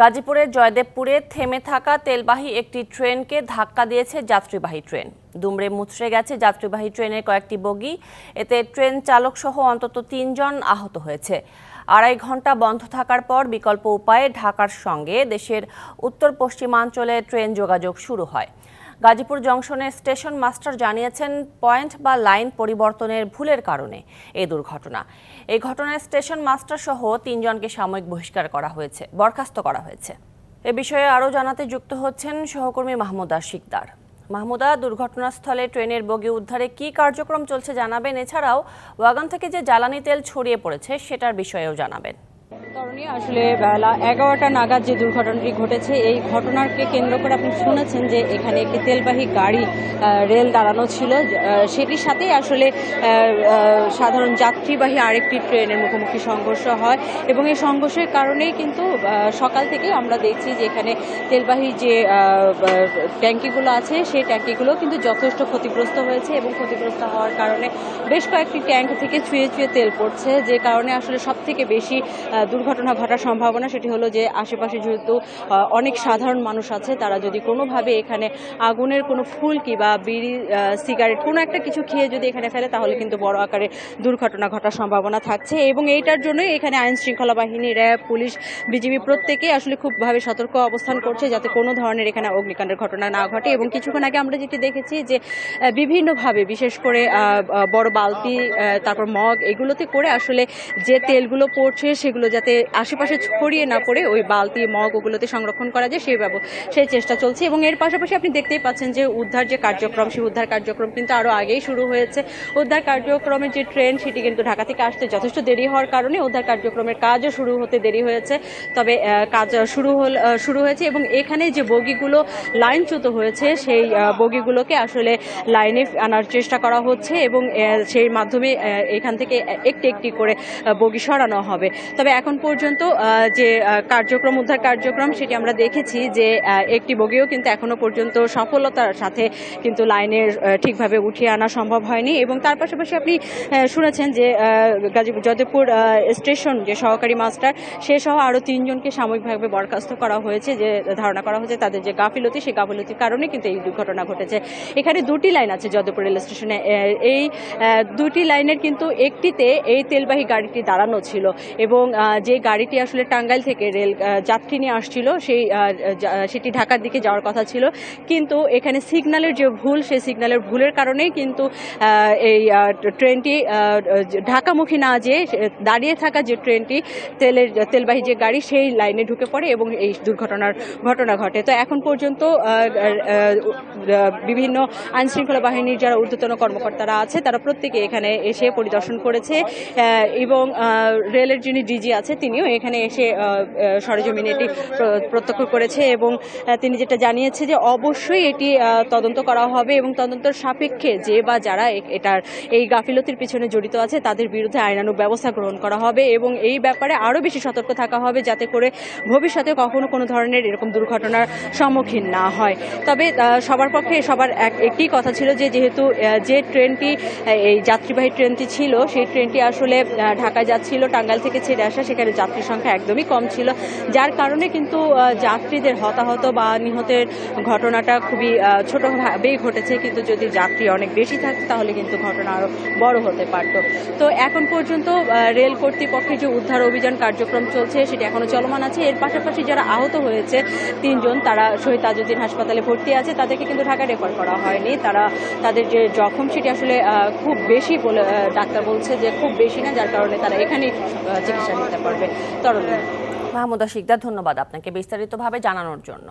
গাজীপুরের জয়দেবপুরে থেমে থাকা তেলবাহী একটি ট্রেনকে ধাক্কা দিয়েছে যাত্রীবাহী ট্রেন। দুমড়ে মুচড়ে গেছে যাত্রীবাহী ট্রেনের কয়েকটি বগি। এতে ট্রেন চালক সহ অন্তত তিনজন আহত হয়েছে। আড়াই ঘণ্টা বন্ধ থাকার পর বিকল্প উপায়ে ঢাকার সঙ্গে দেশের উত্তর পশ্চিমাঞ্চলে ট্রেন যোগাযোগ শুরু হয়। গাজীপুর জংশনের স্টেশন মাস্টার জানিয়েছেন পয়েন্ট বা লাইন পরিবর্তনের ভুলের কারণে এই দুর্ঘটনা। এই ঘটনায় স্টেশন মাস্টার সহ তিনজনকে সাময়িক বহিষ্কার করা হয়েছে, বরখাস্ত করা হয়েছে। এ বিষয়ে আরও জানাতে যুক্ত হচ্ছেন সহকর্মী মাহমুদা শিকদার। মাহমুদা, দুর্ঘটনাস্থলে ট্রেনের বগি উদ্ধারে কী কার্যক্রম চলছে জানাবেন? এছাড়াও, ওয়াগন থেকে যে জ্বালানি তেল ছড়িয়ে পড়েছে সেটার বিষয়েও জানাবেন। তরুণী আসলে বেলা এগারোটা নাগাদ যে দুর্ঘটনাটি ঘটেছে এই ঘটনাকে কেন্দ্র করে আপনি শুনেছেন যে এখানে একটি তেলবাহী গাড়ি রেল দাঁড়ানো ছিল সেটির সাথেই আসলে সাধারণ যাত্রীবাহী আরেকটি ট্রেনের মুখোমুখি সংঘর্ষ হয় এবং এই সংঘর্ষের কারণেই কিন্তু সকাল থেকেই আমরা দেখছি যে এখানে তেলবাহী যে ট্যাঙ্কিগুলো আছে সেই ট্যাঙ্কিগুলো কিন্তু যথেষ্ট ক্ষতিগ্রস্ত হয়েছে এবং ক্ষতিগ্রস্ত হওয়ার কারণে বেশ কয়েকটি ট্যাঙ্ক থেকে ছুঁয়ে ছুঁয়ে তেল পড়ছে যে কারণে আসলে সব থেকে বেশি আহ, দুর্ঘটনা ঘটার সম্ভাবনা, সেটি হলো যে আশেপাশে যেহেতু অনেক সাধারণ মানুষ আছে, তারা যদি কোনোভাবে এখানে আগুনের কোনো ফুলকি বা বিড়ি সিগারেট কোনো একটা কিছু খেয়ে যদি এখানে ফেলে, তাহলে কিন্তু বড় আকারে দুর্ঘটনা ঘটার সম্ভাবনা থাকছে। এবং এইটার জন্যই এখানে আইন শৃঙ্খলা বাহিনী, র্যাব, পুলিশ, বিজিবি প্রত্যেকেই আসলে খুবভাবে সতর্ক অবস্থান করছে, যাতে কোনো ধরনের এখানে অগ্নিকাণ্ডের ঘটনা না ঘটে। এবং কিছুক্ষণ আগে আমরা যেটি দেখেছি যে বিভিন্নভাবে, বিশেষ করে বড় বালতি তারপর মগ, এগুলোতে করে আসলে যে তেলগুলো পড়ছে, সেগুলো যাতে আশেপাশে ছড়িয়ে না পড়ে ওই বালতি, মগ ওগুলোতে সংরক্ষণ করা যায়, সেই ব্যব, সেই চেষ্টা চলছে। এবং এর পাশাপাশি আপনি দেখতেই পাচ্ছেন যে উদ্ধার যে কার্যক্রম, সেই উদ্ধার কার্যক্রম কিন্তু আরও আগেই শুরু হয়েছে। উদ্ধার কার্যক্রমের যে ট্রেন, সেটি কিন্তু ঢাকা থেকে আসতে যথেষ্ট দেরি হওয়ার কারণে উদ্ধার কার্যক্রমের কাজও শুরু হতে দেরি হয়েছে। তবে কাজ শুরু হল শুরু হয়েছে এবং এখানে যে বগিগুলো লাইনচ্যুত হয়েছে, সেই বগিগুলোকে আসলে লাইনে আনার চেষ্টা করা হচ্ছে এবং সেই মাধ্যমে এখান থেকে একটি একটি করে বগি সরানো হবে। তবে এখন পর্যন্ত যে কার্যক্রম উদ্ধার কার্যক্রম সেটি আমরা দেখেছি যে একটি বগিও কিন্তু এখনও পর্যন্ত সফলতার সাথে কিন্তু লাইনের ঠিকভাবে উঠিয়ে আনা সম্ভব হয়নি। এবং তার পাশাপাশি আপনি শুনেছেন যে গাজীপুর যদেপুর আহ, স্টেশন যে সহকারী মাস্টার সে সহ আরও তিনজনকে সাময়িকভাবে বরখাস্ত করা হয়েছে যে ধারণা করা হয়েছে তাদের যে গাফিলতি সেই গাফিলতির কারণে কিন্তু এই দুর্ঘটনা ঘটেছে। এখানে দুটি লাইন আছে যদপুর রেল স্টেশনে এই দুটি লাইনের কিন্তু একটিতে এই তেলবাহী গাড়িটি দাঁড়ানো ছিল এবং যে গাড়িটি আসলে টাঙ্গাইল থেকে রেল যাত্রী নিয়ে আসছিল, সেই সেটি ঢাকার দিকে যাওয়ার কথা ছিল। কিন্তু এখানে সিগন্যালের যে ভুল, সেই সিগন্যালের ভুলের কারণেই কিন্তু এই ট্রেনটি ঢাকামুখী না যেয়ে দাঁড়িয়ে থাকা যে ট্রেনটি, তেলের, তেলবাহী যে গাড়ি, সেই লাইনে ঢুকে পড়ে এবং এই দুর্ঘটনার ঘটনা ঘটে। তো এখন পর্যন্ত বিভিন্ন আইন শৃঙ্খলা বাহিনীর যারা ঊর্ধ্বতন কর্মকর্তারা আছে, তারা প্রত্যেকে এখানে এসে পরিদর্শন করেছে এবং রেলের যিনি ডিজি আছে তিনিও এখানে এসে সরেজমিনে এটি প্রত্যক্ষ করেছে এবং তিনি যেটা জানিয়েছে যে অবশ্যই এটি তদন্ত করা হবে এবং তদন্তর সাপেক্ষে যে বা যারা এটার, এই গাফিলতির পিছনে জড়িত আছে তাদের বিরুদ্ধে আইনানুগ ব্যবস্থা গ্রহণ করা হবে এবং এই ব্যাপারে আরও বেশি সতর্ক থাকা হবে যাতে করে ভবিষ্যতে কখনো কোনো ধরনের এরকম দুর্ঘটনার সম্মুখীন না হয়। তবে সবার পক্ষে সবার এক, একটি কথা ছিল যে যেহেতু যে ট্রেনটি এই যাত্রীবাহী ট্রেনটি ছিল, সেই ট্রেনটি আসলে ঢাকায় যাচ্ছিল টাঙ্গাইল থেকে ছেড়ে আসা, সেখানে যাত্রীর সংখ্যা একদমই কম ছিল, যার কারণে কিন্তু যাত্রীদের হতাহত বা নিহতের ঘটনাটা খুবই ছোটভাবেই ঘটেছে। কিন্তু যদি যাত্রী অনেক বেশি থাকতো তাহলে কিন্তু ঘটনা আরও বড় হতে পারত। তো এখন পর্যন্ত রেল কর্তৃপক্ষের যে উদ্ধার অভিযান কার্যক্রম চলছে, সেটি এখনও চলমান আছে। এর পাশাপাশি যারা আহত হয়েছে তিনজন, তারা শহীদ তাজউদ্দিন হাসপাতালে ভর্তি আছে। তাদেরকে কিন্তু ঢাকা রেফার করা হয়নি। তারা, তাদের যে জখম, সেটি আসলে খুব বেশি বলে ডাক্তার বলছে যে খুব বেশি না, যার কারণে তারা এখানেই চিকিৎসা নিতে পারবে তরল মাহমুদা শিকদার ধন্যবাদ আপনাকে বিস্তারিতভাবে জানানোর জন্য।